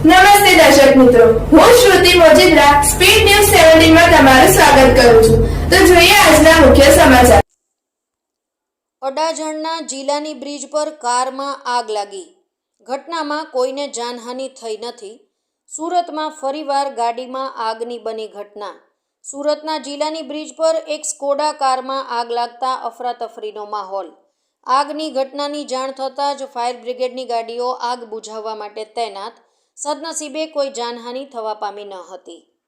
નમસ્તે દર્શક મિત્રો. હું શ્રુતિ મોજીદ્રા સ્પીડ ન્યૂઝ સેવન્ટીનમાં તમારું સ્વાગત કરું છું. તો જોઈએ આજના મુખ્ય સમાચાર. અડાજણના જિલ્લાની બ્રિજ પર કારમાં આગ લાગી. ઘટનામાં કોઈને જાનહાનિ થઈ નથી. સુરતમાં ફરીવાર ગાડીમાં આગની બની ઘટના. સુરતના જિલ્લાની બ્રિજ પર એક સ્કોડા કારમાં આગ લાગતા અફરાતફરીનો માહોલ. આગની ઘટનાની જાણ થતાં જ ફાયર બ્રિગેડની ગાડીઓ આગ બુઝાવવા માટે તૈનાત સદનસીબે કોઈ જાનહાનિ થવા પામી ન હતી.